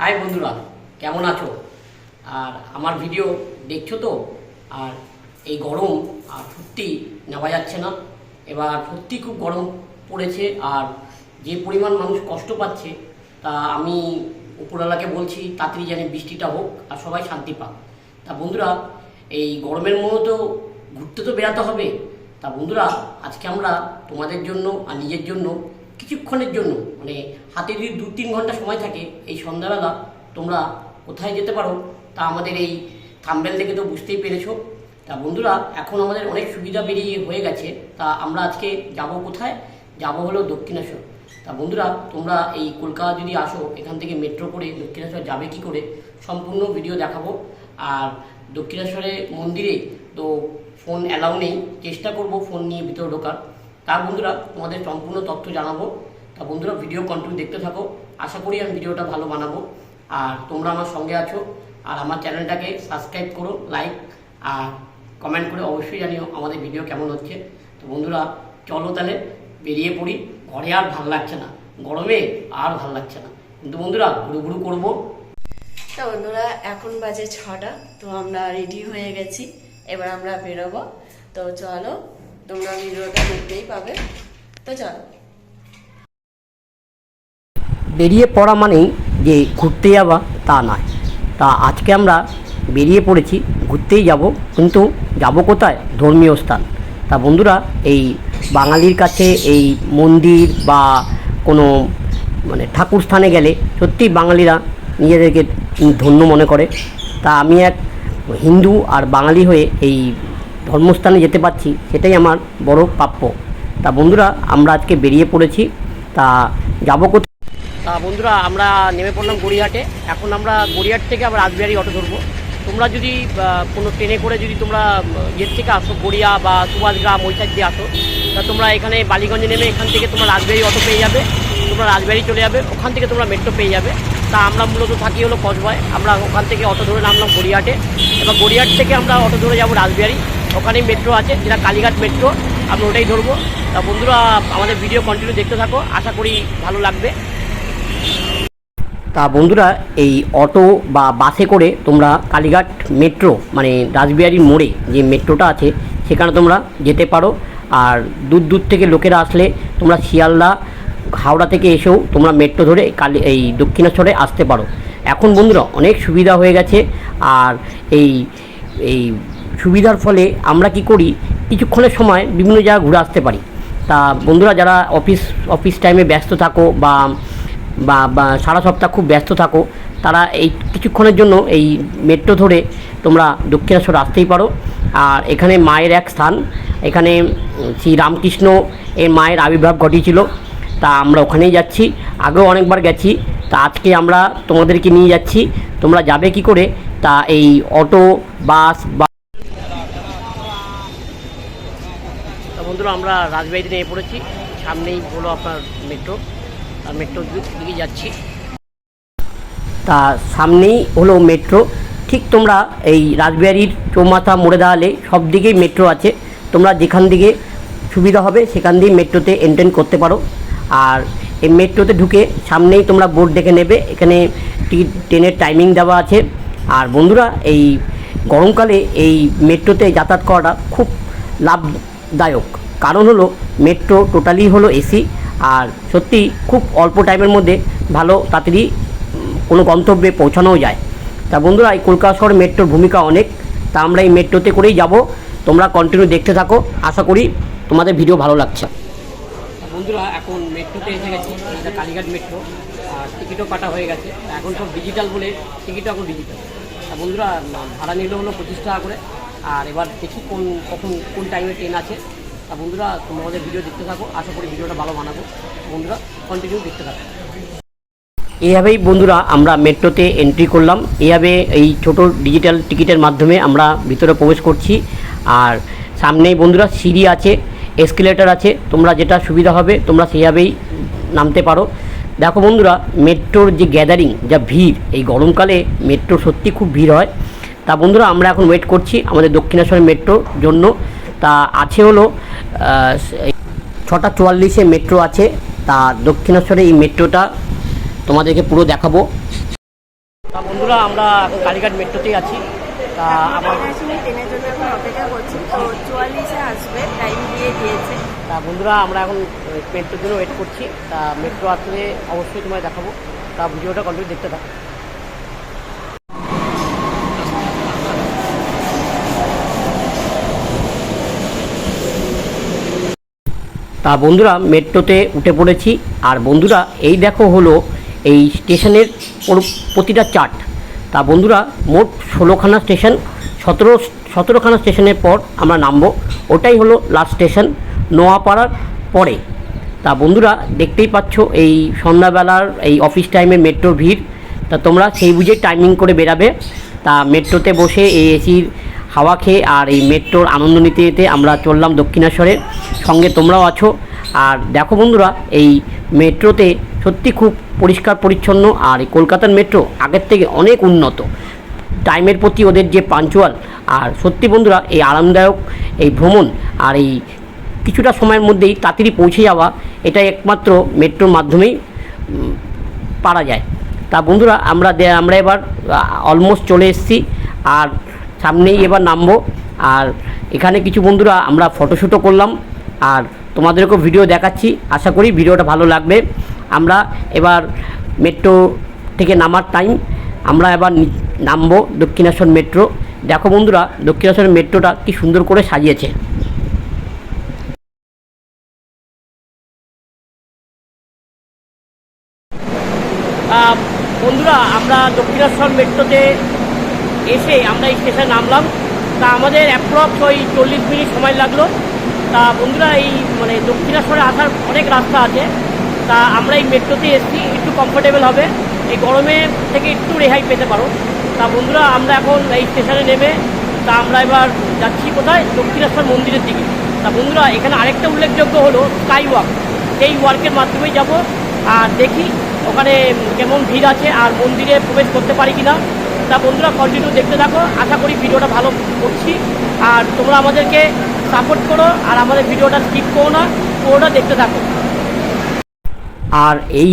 High বন্ধুরা, কেমন আছো? আর আমার ভিডিও দেখছ তো? আর এই গরম, আর সত্যি নেওয়া যাচ্ছে না। এবার সত্যি খুব গরম পড়েছে, আর যে পরিমাণ মানুষ কষ্ট পাচ্ছে, তা আমি উপরওয়ালাকে বলছি, তাড়াতাড়ি জানি বৃষ্টিটা হোক, আর সবাই শান্তি পাক। তা বন্ধুরা, এই গরমের মধ্যে তো ঘুরতে তো বেড়াতে হবে। তা বন্ধুরা, আজকে আমরা তোমাদের জন্য আর নিজের জন্য কিছুক্ষণের জন্য মানে হাতে যদি দু তিন ঘণ্টা সময় থাকে, এই সন্ধ্যাবেলা তোমরা কোথায় যেতে পারো, তা আমাদের এই থাম্বেল থেকে তো বুঝতেই পেরেছ। তা বন্ধুরা, এখন আমাদের অনেক সুবিধা বেরিয়ে হয়ে গেছে, তা আমরা আজকে যাব কোথায়? যাব হলো দক্ষিণেশ্বর। তা বন্ধুরা, তোমরা এই কলকাতা যদি আসো, এখান থেকে মেট্রো করে দক্ষিণেশ্বর যাবে কি করে, সম্পূর্ণ ভিডিও দেখাবো। আর দক্ষিণেশ্বরে মন্দিরে তো ফোন অ্যালাউ নেই, চেষ্টা করব ফোন নিয়ে ভিতরে ঢোকার। তার বন্ধুরা, তোমাদের সম্পূর্ণ তথ্য জানাব। তা বন্ধুরা ভিডিও কন্টিনিউ দেখতে থাকো। আশা করি আমি ভিডিওটা ভালো বানাবো। আর তোমরা আমার সঙ্গে আছো। আর আমার চ্যানেলটাকে সাবস্ক্রাইব করো লাইক আর কমেন্ট করে অবশ্যই জানিও আমাদের ভিডিও কেমন হচ্ছে। তো বন্ধুরা, চলো তাহলে বেরিয়ে পড়ি। ঘরে আর ভালো লাগছে না। গরমে আর ভালো লাগছে না। কিন্তু বন্ধুরা ঘুরু ঘুরু করব। তো বন্ধুরা, এখন বাজে ছটা। তো আমরা রেডি হয়ে গেছি। এবার আমরা বেরোবো। তো চলো তোমরা ভিডিওটা দেখতেই পাবে। তো চলো। বেরিয়ে পড়া মানেই যে ঘুরতে যাওয়া তা নয়। তা আজকে আমরা বেরিয়ে পড়েছি, ঘুরতেই যাব। কিন্তু যাব কোথায়? ধর্মীয় স্থান। তা বন্ধুরা, এই বাঙালির কাছে এই মন্দির বা কোনো মানে ঠাকুর স্থানে গেলে সত্যি বাঙালিরা নিজেদেরকে ধন্য মনে করে। তা আমি এক হিন্দু আর বাঙালি হয়ে এই ধর্মস্থানে যেতে পারছি, সেটাই আমার বড় প্রাপ্য। তা বন্ধুরা, আমরা আজকে বেরিয়ে পড়েছি। তা যাব কোথায় তা বন্ধুরা, আমরা নেমে পড়লাম গড়িয়াহাটে। এখন আমরা গড়িয়াহাট থেকে আবার রাজবিহারি অটো ধরবো। তোমরা যদি কোনো ট্রেনে করে যদি তোমরা ইয়ের থেকে আসো, গড়িয়া বা সুভাষগ্রাম ওই সাইড দিয়ে আসো, তা তোমরা এখানে বালিগঞ্জে নেমে এখান থেকে তোমরা রাজবিহারি অটো পেয়ে যাবে। তোমরা রাজবিহারি চলে যাবে, ওখান থেকে তোমরা মেট্রো পেয়ে যাবে। তা আমরা মূলত থাকি হলো কসবায়। আমরা ওখান থেকে অটো ধরে নামলাম গড়িয়াহাটে। এবার গড়িয়াহাট থেকে আমরা অটো ধরে যাব রাজবিহারি। ওখানেই মেট্রো আছে, যেটা কালীঘাট মেট্রো আমি ওটাই ধরবো। তা বন্ধুরা, আমাদের ভিডিও কন্টিনিউ দেখতে থাকো, আশা করি ভালো লাগবে। তা বন্ধুরা, এই অটো বা বাসে করে তোমরা কালীঘাট মেট্রো মানে রাসবিহারীর মোড়ে যে মেট্রোটা আছে, সেখানে তোমরা যেতে পারো। আর দূর দূর থেকে লোকেরা আসলে তোমরা শিয়ালদা, হাওড়া থেকে এসেও তোমরা মেট্রো ধরে কালী, এই দক্ষিণেশ্বরে আসতে পারো। এখন বন্ধুরা, অনেক সুবিধা হয়ে গেছে। আর এই এই সুবিধার ফলে আমরা কি করি, কিছুক্ষণের সময় বিভিন্ন জায়গা ঘুরে আসতে পারি। তা বন্ধুরা যারা অফিস অফিস টাইমে ব্যস্ত থাকো বা বা সারা সপ্তাহ খুব ব্যস্ত থাকো, তারা এই কিছুক্ষণের জন্য এই মেট্রো ধরে তোমরা দক্ষিণেশ্বর আসতেই পারো। আর এখানে মায়ের এক স্থান, এখানে শ্রী রামকৃষ্ণ এর মায়ের আবির্ভাব ঘটিয়েছিল। তা আমরা ওখানেই যাচ্ছি। আগেও অনেকবার গেছি। তা আজকে আমরা তোমাদেরকে নিয়ে যাচ্ছি। তোমরা যাবে কি করে? তা এই অটো, বাস বা তা বন্ধুরা, আমরা রাজবাড়িতে নিয়ে পড়েছি। সামনেই হলো আপনার মেট্রো আর মেট্রোর দিকে যাচ্ছি। তা সামনেই হলো মেট্রো ঠিক তোমরা এই রাজবিহারীর চৌমাথা মোড়ে দাঁড়ালে সব দিকেই মেট্রো আছে। তোমরা যেখান দিকে সুবিধা হবে সেখান দিয়ে মেট্রোতে এন্টেন করতে পারো। আর এই মেট্রোতে ঢুকে সামনেই তোমরা বোর্ড দেখে নেবে। এখানে টিকিট, ট্রেনের টাইমিং দেওয়া আছে। আর বন্ধুরা, এই গরমকালে এই মেট্রোতে যাতায়াত করাটা খুব লাভদায়ক। কারণ হলো মেট্রো টোটালি হলো এসি আর সত্যি খুব অল্প টাইমের মধ্যে ভালো, তাড়াতাড়ি কোনো গন্তব্যে পৌঁছানোও যায়। তা বন্ধুরা, এই কলকাতা শহরে মেট্রোর ভূমিকা অনেক, তা আমরা এই মেট্রোতে করেই যাব। তোমরা কন্টিনিউ দেখতে থাকো, আশা করি তোমাদের ভিডিও ভালো লাগছে। বন্ধুরা, এখন মেট্রোতে এসে গেছি এটা কালীঘাট মেট্রো আর টিকিটও কাটা হয়ে গেছে। এখন সব ডিজিটাল বলে টিকিটও এখন ডিজিটাল বন্ধুরা, ভাড়া নিলে হলো পঁচিশ টাকা করে। আর এবার দেখি কোন, কখন, কোন টাইমে ট্রেন আছে। তা বন্ধুরা, তোমরা আমাদের ভিডিও দেখতে থাকো, আশা করি ভিডিওটা ভালো বানাবো। বন্ধুরা কন্টিনিউ দেখতে থাকো। এইভাবেই বন্ধুরা আমরা মেট্রোতে এন্ট্রি করলাম। এইভাবে এই ছোট ডিজিটাল টিকিটের মাধ্যমে আমরা ভিতরে প্রবেশ করছি। আর সামনেই বন্ধুরা সিঁড়ি আছে এসকেলেটার আছে। তোমরা যেটা সুবিধা হবে, তোমরা সেইভাবেই নামতে পারো। দেখো বন্ধুরা, মেট্রোর যে গ্যাদারিং যা ভিড়, এই গরমকালে মেট্রো সত্যি খুব ভিড় হয়। তা বন্ধুরা, আমরা এখন ওয়েট করছি আমাদের দক্ষিণেশ্বর মেট্রোর জন্য। তা আছে হলো ছটা চুয়াল্লিশে মেট্রো আছে তা দক্ষিণেশ্বরে এই মেট্রোটা তোমাদেরকে পুরো দেখাবো। তা বন্ধুরা আমরা এখন কালীঘাট মেট্রোতেই আছি। তা আমার ট্রেনের জন্য এখন অপেক্ষা করছি। তো চুয়াল্লিশে আসবে টাইম দিয়ে দিয়েছে। তা বন্ধুরা আমরা এখন মেট্রোর জন্য ওয়েট করছি। তা মেট্রো আসলে অবশ্যই তোমায় দেখাবো। তা ভিডিওটা কন্টিনিউ দেখতে থাকো। তা বন্ধুরা মেট্রোতে উঠে পড়েছি। আর বন্ধুরা, এই দেখো হলো এই স্টেশনের প্রতিটা চার্ট। তা বন্ধুরা, মোট ষোলোখানা স্টেশন, সতেরো, সতেরোখানা স্টেশনের পর আমরা নামবো। ওটাই হলো লাস্ট স্টেশন নোয়াপাড়ার পরে। তা বন্ধুরা, দেখতেই পাচ্ছ এই সন্ধ্যাবেলার এই অফিস টাইমে মেট্রোর ভিড়। তা তোমরা সেই বুঝে টাইমিং করে বেরাবে। তা মেট্রোতে বসে এই এসির হাওয়া খেয়ে আর এই মেট্রোর আনন্দ নিতে নিতে আমরা চললাম দক্ষিণেশ্বরের সঙ্গে তোমরাও আছো। আর দেখো বন্ধুরা, এই মেট্রোতে সত্যি খুব পরিষ্কার পরিচ্ছন্ন আর এই কলকাতার মেট্রো আগের থেকে অনেক উন্নত। টাইমের প্রতি ওদের যে পাঞ্চুয়াল, আর সত্যি বন্ধুরা, এই আরামদায়ক এই ভ্রমণ আর এই কিছুটা সময়ের মধ্যেই তাড়াতাড়ি পৌঁছে যাওয়া এটা একমাত্র মেট্রোর মাধ্যমেই পারা যায়। তা বন্ধুরা, আমরা আমরা এবার অলমোস্ট চলে এসেছি। আর সামনেই এবার নামবো। আর এখানে কিছু বন্ধুরা আমরা ফটোশ্যুটও করলাম। আর তোমাদেরকেও ভিডিও দেখাচ্ছি। আশা করি ভিডিওটা ভালো লাগবে। আমরা এবার মেট্রো থেকে নামার টাইম আমরা এবার নামবো দক্ষিণেশ্বর মেট্রো। দেখো বন্ধুরা, দক্ষিণেশ্বর মেট্রোটা কি সুন্দর করে সাজিয়েছে। বন্ধুরা, আমরা দক্ষিণেশ্বর মেট্রোতে এসে আমরা এই স্টেশনে নামলাম। তা আমাদের অ্যাপ্রক্স ওই চল্লিশ মিনিট সময় লাগল। তা বন্ধুরা এই মানে দক্ষিণেশ্বরে আসার অনেক রাস্তা আছে। তা আমরা এই মেট্রোতে এসেছি, একটু কমফোর্টেবল হবে। এই গরমে থেকে একটু রেহাই পেতে পারো। তা বন্ধুরা আমরা এখন এই স্টেশনে নেমে, তা আমরা এবার যাচ্ছি কোথায়? দক্ষিণেশ্বর মন্দিরের দিকে। তা বন্ধুরা এখানে আরেকটা উল্লেখযোগ্য হলো স্কাই ওয়াক এই ওয়ার্কের মাধ্যমেই যাব। আর দেখি ওখানে কেমন ভিড় আছে, আর মন্দিরে প্রবেশ করতে পারি কিনা। তা বন্ধুরা কন্টিনিউ দেখতে থাকো। আশা করি ভিডিওটা ভালো করছি। আর তোমরা আমাদেরকে সাপোর্ট করো, আর আমাদের ভিডিওটা স্কিপ করো না, পুরোটা দেখতে থাকো। আর এই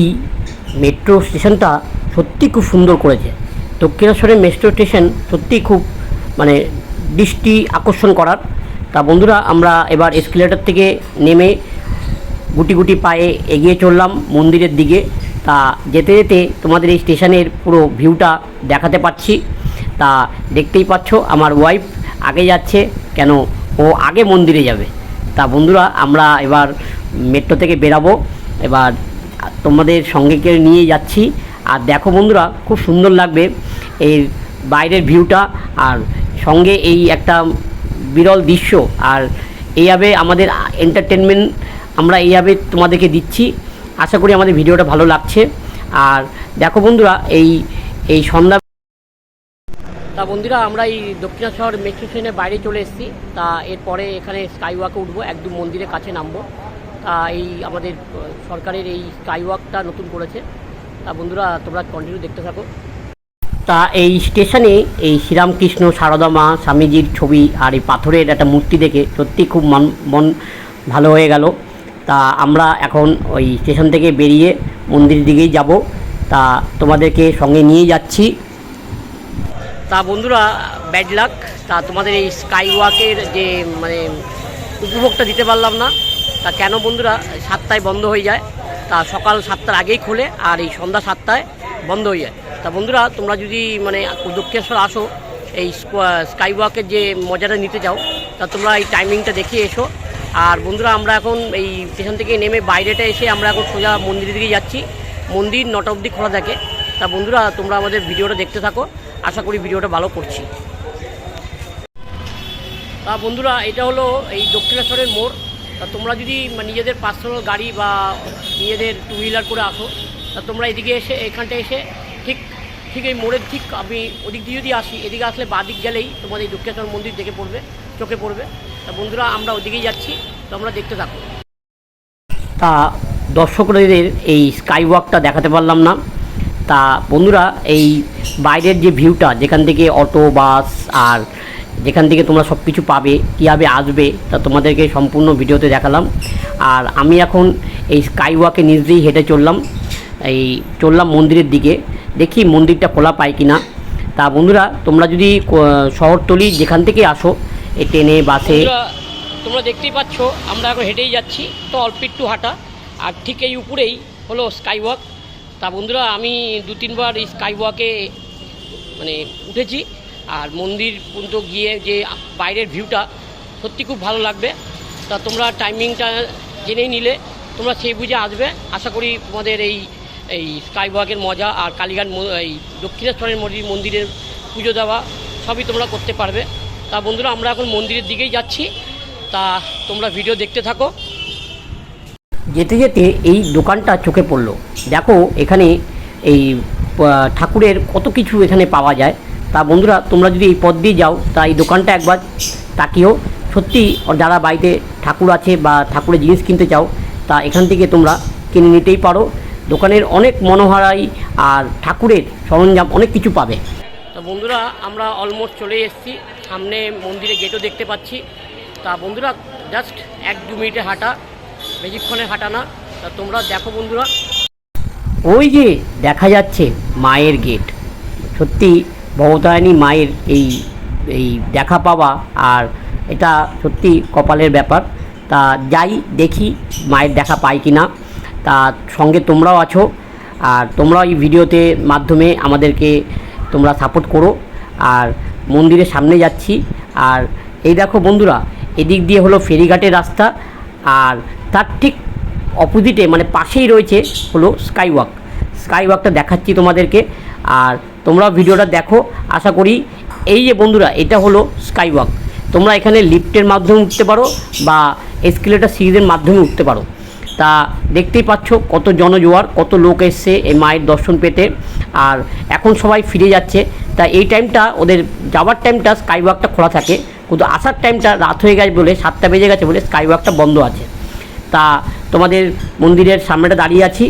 মেট্রো স্টেশনটা সত্যি খুব সুন্দর করেছে। দক্ষিণেশ্বরের মেট্রো স্টেশন সত্যি খুব মানে দৃষ্টি আকর্ষণ করার। তা বন্ধুরা, আমরা এবার এসকেলেটার থেকে নেমে গুটি গুটি পায়ে এগিয়ে চললাম মন্দিরের দিকে। তা যেতে যেতে তোমাদের এই স্টেশনের পুরো ভিউটা দেখাতে পাচ্ছি। তা দেখতেই পাচ্ছ আমার ওয়াইফ আগে যাচ্ছে, কেন ও আগে মন্দিরে যাবে। তা বন্ধুরা, আমরা এবার মেট্রো থেকে বেরাবো। এবার তোমাদের সঙ্গে করে নিয়ে যাচ্ছি। আর দেখো বন্ধুরা, খুব সুন্দর লাগবে এর বাইরের ভিউটা। আর সঙ্গে এই একটা বিরল দৃশ্য। আর এইভাবে আমাদের এন্টারটেনমেন্ট আমরা এইভাবে তোমাদেরকে দিচ্ছি। আশা করি আমাদের ভিডিওটা ভালো লাগছে। আর দেখো বন্ধুরা, এই এই সন্ধ্যা তা বন্ধুরা, আমরা এই দক্ষিণেশ্বর মেট্রো স্টেশনের বাইরে চলে এসেছি। তা এরপরে এখানে স্কাই ওয়াকে উঠবো, একদম মন্দিরের কাছে নামবো। তা এই আমাদের সরকারের এই স্কাই ওয়াকটা নতুন করেছে। তা বন্ধুরা, তোমরা কন্টিনিউ দেখতে থাকো। তা এই স্টেশনে এই শ্রীরামকৃষ্ণ, সারদা মা, স্বামীজির ছবি আর এই পাথরের একটা মূর্তি দেখে সত্যি খুব মন মন ভালো হয়ে গেল। তা আমরা এখন ওই স্টেশন থেকে বেরিয়ে মন্দিরের দিকেই যাব। তা তোমাদেরকে সঙ্গে নিয়ে যাচ্ছি। তা বন্ধুরা ব্যাড লাক তা তোমাদের এই স্কাই ওয়াকের যে মানে উপভোগটা দিতে পারলাম না। তা কেন বন্ধুরা, সাতটায় বন্ধ হয়ে যায়। তা সকাল সাতটার আগেই খোলে আর এই সন্ধ্যা সাতটায় বন্ধ হয়ে যায়। তা বন্ধুরা, তোমরা যদি মানে দক্ষিণেশ্বর আসো, এই স্কাই ওয়াকের যে মজাটা নিতে চাও, তা তোমরা এই টাইমিংটা দেখে এসো। আর বন্ধুরা, আমরা এখন এই স্টেশন থেকে নেমে বাইরেটা এসে আমরা এখন সোজা মন্দিরের দিকে যাচ্ছি। মন্দির নটা অবধি খোলা থাকে। তা বন্ধুরা, তোমরা আমাদের ভিডিওটা দেখতে থাকো। আশা করি ভিডিওটা ভালো করছি। তা বন্ধুরা, এটা হলো এই দক্ষিণেশ্বরের মোড়। তা তোমরা যদি নিজেদের পার্সোনাল গাড়ি বা নিজেদের টু হুইলার করে আসো, তা তোমরা এদিকে এসে, এখানটা এসে ঠিক ঠিক এই মোড়ের ঠিক আমি ওদিক দিয়ে যদি আসি, এদিকে আসলে বাদিক গেলেই তোমাদের এই দক্ষিণেশ্বর মন্দির দেখে পড়বে। চোখে পড়বে। তা বন্ধুরা, আমরা ওদিকেই যাচ্ছি। তোমরা দেখতে থাকো। তা দর্শকদের এই স্কাই ওয়াকটা দেখাতে পারলাম না। তা বন্ধুরা, এই বাইরের যে ভিউটা যেখান থেকে অটো বাস আর যেখান থেকে তোমরা সব কিছু পাবে, কীভাবে আসবে, তা তোমাদেরকে সম্পূর্ণ ভিডিওতে দেখালাম। আর আমি এখন এই স্কাই ওয়াকে নিজ দিয়েই হেঁটে চললাম। এই চললাম মন্দিরের দিকে। দেখি মন্দিরটা খোলা পায় কি না তা বন্ধুরা, তোমরা যদি শহরতলি যেখান থেকে আসো ট্রেনে, বাসে। তোমরা দেখতেই পাচ্ছ, আমরা এখন হেঁটেই যাচ্ছি, তো অল্প একটু হাঁটা। আর ঠিক এই উপরেই হলো স্কাই ওয়াক তা বন্ধুরা, আমি দু তিনবার এই স্কাই ওয়াকে মানে উঠেছি। আর মন্দির পর্যন্ত গিয়ে যে বাইরের ভিউটা সত্যি খুব ভালো লাগবে। তা তোমরা টাইমিংটা জেনেই নিলে, তোমরা সেই বুঝে আসবে। আশা করি তোমাদের এই এই স্কাই ওয়াকের মজা আর কালীঘাট এই দক্ষিণেশ্বরের মন্দির, মন্দিরের পুজো দেওয়া সবই তোমরা করতে পারবে। তা বন্ধুরা আমরা এখন মন্দিরের দিকেই যাচ্ছি। তা তোমরা ভিডিও দেখতে থাকো। যেতে যেতে এই দোকানটা চোখে পড়ল। দেখো এখানে এই ঠাকুরের কত কিছু এখানে পাওয়া যায়। তা বন্ধুরা তোমরা যদি এই পথ দিয়ে যাও তা এই দোকানটা একবার তাকিও সত্যি যারা বাড়িতে ঠাকুর আছে বা ঠাকুরের জিনিস কিনতে চাও তা এখান থেকে তোমরা কিনে নিতেই পারো। দোকানের অনেক মনোহারাই আর ঠাকুরের সরঞ্জাম অনেক কিছু পাবে। তো বন্ধুরা আমরা অলমোস্ট চলে এসেছি। সামনে মন্দিরে গেটও দেখতে পাচ্ছি। তা বন্ধুরা জাস্ট এক দু মিনিটে হাঁটা, বেশিক্ষণের হাঁটা না। তা তোমরা দেখো বন্ধুরা। ওই যে দেখা যাচ্ছে মায়ের গেট। সত্যি ভবতারিণী মায়ের এই এই দেখা পাওয়া আর এটা সত্যি কপালের ব্যাপার। তা যাই দেখি মায়ের দেখা পাই কি না তা সঙ্গে তোমরাও আছো আর তোমরাও এই ভিডিওতে মাধ্যমে আমাদেরকে তোমরা সাপোর্ট করো। আর মন্দিরের সামনে যাচ্ছি। আর এই দেখো বন্ধুরা, এদিক দিয়ে হলো ফেরিঘাটের রাস্তা, আর তার ঠিক অপোজিটে মানে পাশেই রয়েছে হলো স্কাই ওয়াক স্কাই ওয়াকটা দেখাচ্ছি তোমাদেরকে, আর তোমরা ভিডিওটা দেখো। আশা করি এই যে বন্ধুরা, এটা হলো স্কাই ওয়াক তোমরা এখানে লিফটের মাধ্যমে উঠতে পারো বা এসকেলেটার সিরিজের মাধ্যমে উঠতে পারো। তা দেখতেই পাচ্ছ কত জনজোয়ার, কত লোক এসছে এই মায়ের দর্শন পেতে। আর এখন সবাই ফিরে যাচ্ছে। তা এই টাইমটা ওদের যাওয়ার টাইমটা স্কাই ওয়াকটা খোলা থাকে। কিন্তু আসার টাইমটা রাত হয়ে গেছে বলে, সাতটা বেজে গেছে বলে স্কাই ওয়াকটা বন্ধ আছে। তা তোমাদের মন্দিরের সামনেটা দাঁড়িয়ে আছি।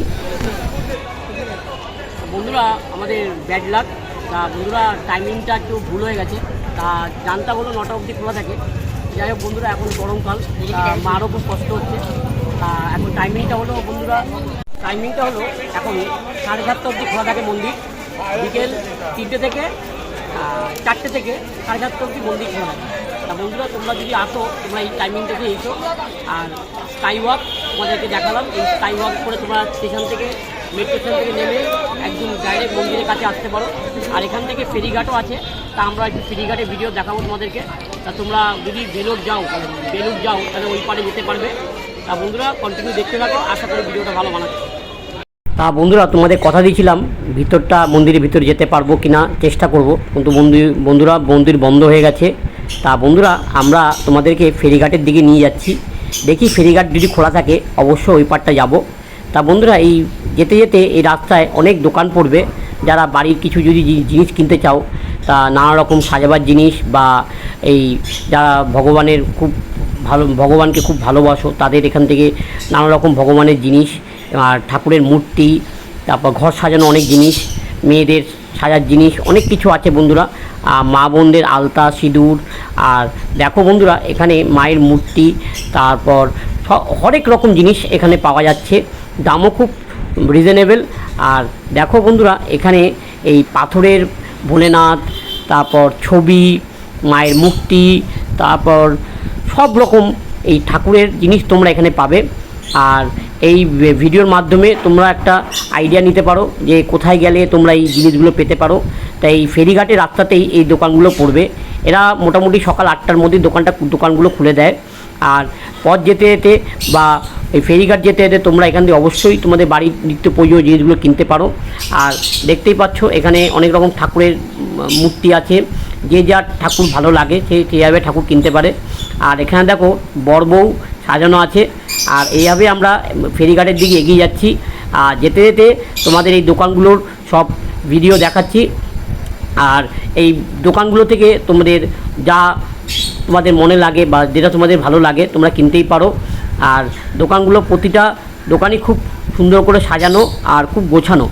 বন্ধুরা, আমাদের ব্যাড লাক তা বন্ধুরা টাইমিংটা একটু ভুল হয়ে গেছে। তা জানতা হলো নটা অবধি খোলা থাকে। যাই হোক বন্ধুরা, এখন গরমকাল মারও খুব কষ্ট হচ্ছে। তা এখন টাইমিংটা হলো বন্ধুরা টাইমিংটা হলো এখন সাড়ে সাতটা অবধি খোলা থাকে মন্দির। বিকেল তিনটে থেকে চারটে থেকে সাড়ে সাতটা অবধি মন্দির খোলা তা বন্ধুরা, তোমরা যদি আসো, তোমরা এই টাইমিং থেকে এসো, আর স্কাই ওয়াক তোমাদেরকে দেখালাম। এই স্কাই ওয়াক করে তোমরা স্টেশন থেকে মেট্রো স্টেশন থেকে নেমে একদম ডাইরেক্ট মন্দিরের কাছে আসতে পারো। আর এখান থেকে ফেরিঘাটও আছে। তা আমরা একটু ফেরিঘাটে ভিডিও দেখাবো তোমাদেরকে। তা তোমরা যদি বেলুর যাও বেলুর যাও, তাহলে ওই পারে যেতে পারবে। তা বন্ধুরা কন্টিনিউ দেখতে থাকো। আশা করি ভিডিওটা ভালো বানাচ্ছে। তা বন্ধুরা, তোমাদের কথা দিয়েছিলাম, ভিতরটা, মন্দিরের ভিতরে যেতে পারব কিনা, চেষ্টা করব। কিন্তু বন্ধু, বন্ধুরা, মন্দির বন্ধ হয়ে গেছে। তা বন্ধুরা, আমরা তোমাদেরকে ফেরিঘাটের দিকে নিয়ে যাচ্ছি। দেখি ফেরিঘাট যদি খোলা থাকে, অবশ্যই ওই পারটা যাব। তা বন্ধুরা, এই যেতে যেতে এই রাস্তায় অনেক দোকান পড়বে। যারা বাড়ির কিছু যদি জিনিস কিনতে চাও, তা নানা রকম সাজাবার জিনিস বা এই যারা ভগবানের খুব ভালো, ভগবানকে খুব ভালোবাসো, তাদের এখান থেকে নানা রকম ভগবানের জিনিস আর ঠাকুরের মূর্তি, তারপর ঘর সাজানো অনেক জিনিস, মেয়েদের সাজার জিনিস, অনেক কিছু আছে বন্ধুরা। আর মা বোনদের আলতা, সিঁদুর, আর দেখো বন্ধুরা, এখানে মায়ের মূর্তি, তারপর হরেক রকম জিনিস এখানে পাওয়া যাচ্ছে। দামও খুব রিজনেবল আর দেখো বন্ধুরা, এখানে এই পাথরের ভোলেনাথ, তারপর ছবি, মায়ের মূর্তি, তারপর সব রকম এই ঠাকুরের জিনিস তোমরা এখানে পাবে। আর এই ভিডিওর মাধ্যমে তোমরা একটা আইডিয়া নিতে পারো যে কোথায় গেলে তোমরা এই জিনিসগুলো পেতে পারো। তাই এই ফেরিঘাটের রাস্তাতেই এই দোকানগুলো পড়বে। এরা মোটামুটি সকাল আটটার মধ্যে দোকানটা দোকানগুলো খুলে দেয়। আর পথ যেতে যেতে বা এই ফেরিঘাট যেতে যেতে তোমরা এখান থেকে অবশ্যই তোমাদের বাড়ির নিত্য প্রয়োজনীয় জিনিসগুলো কিনতে পারো। আর দেখতেই পাচ্ছ এখানে অনেক রকম ঠাকুরের মূর্তি আছে। যে যার ঠাকুর ভালো লাগে, সে সেইভাবে ঠাকুর কিনতে পারে। আর এখানে দেখো বউ সাজানো আছে। আর এইভাবে আমরা ফেরিঘাটের দিকে এগিয়ে যাচ্ছি। আর যেতে যেতে তোমাদের এই দোকানগুলোর সব ভিডিও দেখাচ্ছি। আর এই দোকানগুলো থেকে তোমাদের যা তোমাদের মনে লাগে বা যেটা তোমাদের ভালো লাগে, তোমরা কিনতেই পারো। আর দোকানগুলো প্রতিটা দোকানই খুব সুন্দর করে সাজানো আর খুব গোছানো।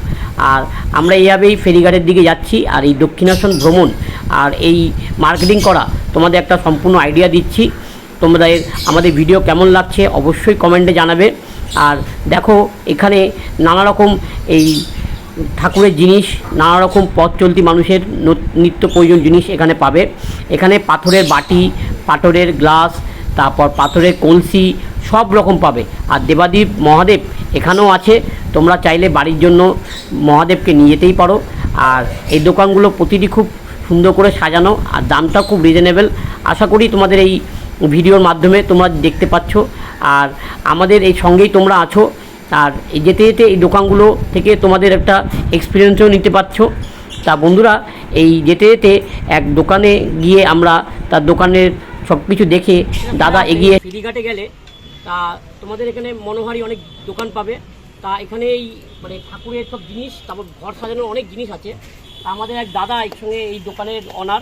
আর আমরা এইভাবেই ফেরিঘাটের দিকে যাচ্ছি। আর এই দক্ষিণাসন ভ্রমণ আর এই মার্কেটিং করা, তোমাদের একটা সম্পূর্ণ আইডিয়া দিচ্ছি। তোমাদের আমাদের ভিডিও কেমন লাগছে অবশ্যই কমেন্টে জানাবে। আর দেখো, এখানে নানা রকম এই ঠাকুরের জিনিস নানা রকম পথ চলতি মানুষের নিত্য প্রয়োজন জিনিস এখানে পাবে। এখানে পাথরের বাটি, পাথরের গ্লাস, তারপর পাথরের কলসি, সব রকম পাবে। আর দেবাদীপ, মহাদেব এখানেও আছে। তোমরা চাইলে বাড়ির জন্য মহাদেবকে নিয়ে যেতেই পারো। আর এই দোকানগুলো প্রতিটি খুব সুন্দর করে সাজানো, আর দামটা খুব রিজনেবল আশা করি তোমাদের এই ভিডিওর মাধ্যমে তোমরা দেখতে পাচ্ছ। আর আমাদের এই সঙ্গেই তোমরা আছো। আর যেতে যেতে এই দোকানগুলো থেকে তোমাদের একটা এক্সপিরিয়েন্সও নিতে পারছ। তা বন্ধুরা, এই যেতে যেতে এক দোকানে গিয়ে আমরা তার দোকানের সব কিছু দেখে দাদা এগিয়ে ফিরিঘাটে গেলে, তা তোমাদের এখানে মনোহারি অনেক দোকান পাবে। তা এখানে এই মানে ঠাকুরের সব জিনিস, তারপর ঘর সাজানোর অনেক জিনিস আছে। আমাদের এক দাদা একসঙ্গে এই দোকানের অনার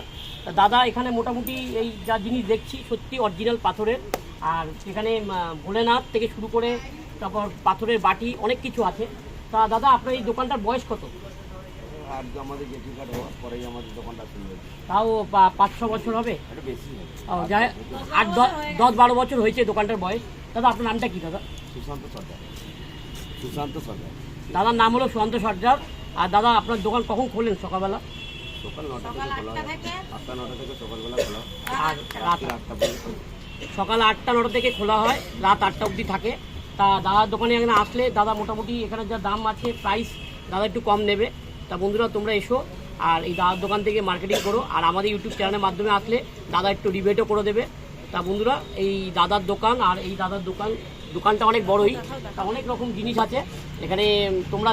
দাদা এখানে মোটামুটি এই যা জিনিস দেখছি সত্যি অরিজিনাল পাথরের। আর সেখানে ভোলেনাথ থেকে শুরু করে তারপর পাথরের বাটি অনেক কিছু আছে। তা দাদা আপনার এই দোকানটার বয়স কত? আর আমাদের জেটি কার্ড হওয়ার পরেই আমাদের দোকানটা শুরু হয়েছে। তাও পা- পাঁচ ছ বছর হবে? বেশি যাই আট দশ বারো বছর হয়েছে দোকানটার বয়স। দাদা আপনার নামটা কি দাদা? সুশান্ত সর্দার। সুশান্ত সর্দার। দাদার নাম হলো সুশান্ত সর্দার। আর দাদা আপনার দোকান কখন খোলেন? সকালবেলা? সকাল নটা থেকে খোলা আটটা নটা থেকে? সকালবেলা খোলা হয়। আর রাত আটটা পর্যন্ত সকাল আটটা নটা থেকে খোলা হয়। রাত আটটা অবধি থাকে। তা দাদার দোকানে এখানে আসলে দাদা মোটামুটি এখানে যা দাম আছে প্রাইস দাদা একটু কম নেবে। তা বন্ধুরা তোমরা এসো আর এই দাদার দোকান থেকে মার্কেটিং করো। আর আমাদের ইউটিউব চ্যানেলের মাধ্যমে আসলে দাদা একটু রিবেটও করে দেবে। তা বন্ধুরা এই দাদার দোকান আর এই দাদার দোকান দোকানটা অনেক বড়ই। তা অনেক রকম জিনিস আছে। এখানে তোমরা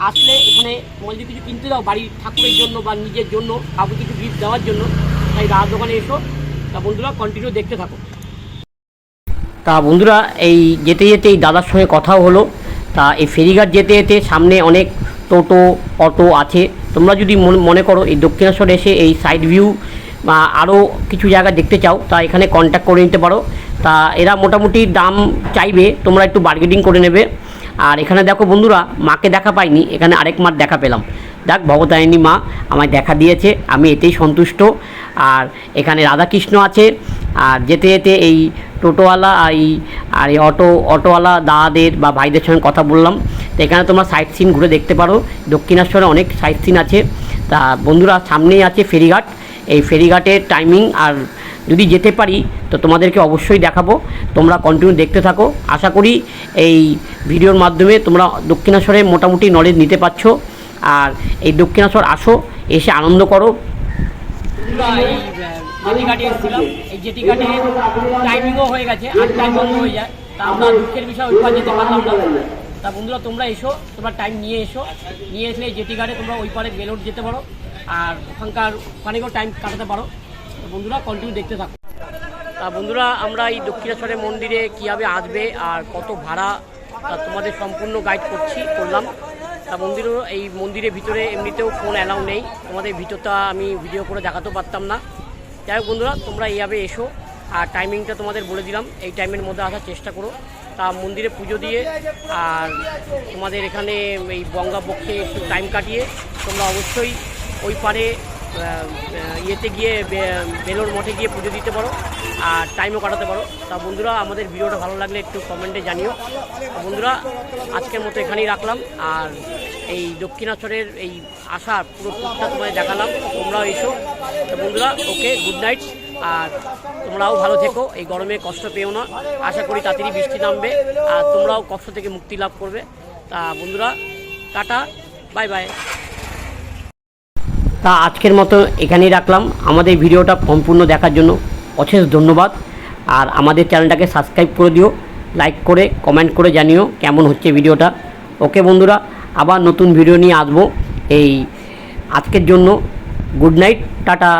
আসলে এখানে তোমার যদি কিছু কিনতে দাও, বাড়ির ঠাকুরের জন্য বা নিজের জন্য, কাউকে কিছু গিফট দেওয়ার জন্য। তাই দাদার দোকানে এসো। তা বন্ধুরা কন্টিনিউ দেখতে থাকো। তা বন্ধুরা, এই যেতে যেতে এই দাদার সঙ্গে কথাও হলো। তা এই ফেরিঘাট যেতে যেতে সামনে অনেক টোটো, অটো আছে। তোমরা যদি মন- করো এই দক্ষিণেশ্বর এসে এই সাইড ভিউ বা আরও কিছু জায়গা দেখতে চাও, তা এখানে কন্ট্যাক্ট করে নিতে পারো। তা এরা মোটামুটি দাম চাইবে, তোমরা একটু বার্গেটিং করে নেবে। আর এখানে দেখো বন্ধুরা, মাকে দেখা পাইনি, এখানে আরেক মার দেখা পেলাম। দেখ ভবতারিণী মা আমায় দেখা দিয়েছে, আমি এতেই সন্তুষ্ট। আর এখানে রাধাকৃষ্ণ আছে, আর যেতে যেতে এই টোটোওয়ালা এই, আর এই অটো, অটোওয়ালা দাদাদের বা ভাইদের সঙ্গে কথা বললাম। তো এখানে তোমরা সাইট সিন ঘুরে দেখতে পারো। দক্ষিণেশ্বরে অনেক সাইট সিন আছে। তা বন্ধুরা, সামনেই আছে ফেরিঘাট। এই ফেরিঘাটের টাইমিং আর যদি যেতে পারি তো তোমাদেরকে অবশ্যই দেখাবো। তোমরা কন্টিনিউ দেখতে থাকো। আশা করি এই ভিডিওর মাধ্যমে তোমরা দক্ষিণেশ্বরে মোটামুটি নলেজ নিতে পারছ। আর এই দক্ষিণেশ্বর আসো এসে আনন্দ করো। এসেছিলাম এই জেটিঘাটে টাইমিংও হয়ে গেছে আটটায় বন্ধ হয়ে যায় তা আমরা দুঃখের বিষয় ওই পার যেতে পারলাম না তা বন্ধুরা তোমরা এসো। তোমরা টাইম নিয়ে এসো। নিয়ে এসে এই জেটি ঘাটে তোমরা ওই পারে বেলোর যেতে পারো। আর ওখানকার ওখানেও টাইম কাটাতে পারো। বন্ধুরা কন্টিনিউ দেখতে থাকো। তা বন্ধুরা, আমরা এই দক্ষিণেশ্বরের মন্দিরে কীভাবে আসবে আর কত ভাড়া তোমাদের সম্পূর্ণ গাইড করছি, করলাম। তা মন্দিরও এই মন্দিরের ভিতরে এমনিতেও ফোন অ্যালাউ নেই। তোমাদের ভিতরটা আমি ভিডিও করে দেখাতেও পারতাম না। যাই হোক বন্ধুরা, তোমরা এইভাবে এসো। আর টাইমিংটা তোমাদের বলে দিলাম। এই টাইমের মধ্যে আসার চেষ্টা করো। তা মন্দিরে পুজো দিয়ে আর তোমাদের এখানে এই বঙ্গাপক্ষে একটু টাইম কাটিয়ে তোমরা অবশ্যই ওই পারে ইয়েতে গিয়ে বেলোর মঠে গিয়ে পুজো দিতে পারো আর টাইমও কাটাতে পারো। তা বন্ধুরা, আমাদের ভিডিওটা ভালো লাগলে একটু কমেন্টে জানিও। বন্ধুরা, আজকের মতো এখানেই রাখলাম আর এই দক্ষিণাচলের এই আশা পুরো টুকটা তোমায় দেখালাম। তোমরাও এসো। তো বন্ধুরা, ওকে গুড নাইট আর তোমরাও ভালো থেকো, এই গরমে কষ্ট পেও না। আশা করি তাড়াতাড়ি বৃষ্টি নামবে আর তোমরাও কষ্ট থেকে মুক্তি লাভ করবে। তা বন্ধুরা, টাটা বাই বাই তা আজকের মতো এখানেই রাখলাম। আমাদের ভিডিওটা সম্পূর্ণ দেখার জন্য অশেষ ধন্যবাদ। আর আমাদের চ্যানেলটাকে সাবস্ক্রাইব করে দিও, লাইক করে, কমেন্ট করে জানিও কেমন হচ্ছে ভিডিওটা। ওকে বন্ধুরা, আবার নতুন ভিডিও নিয়ে আসব। এই আজকের জন্য গুড নাইট, টাটা।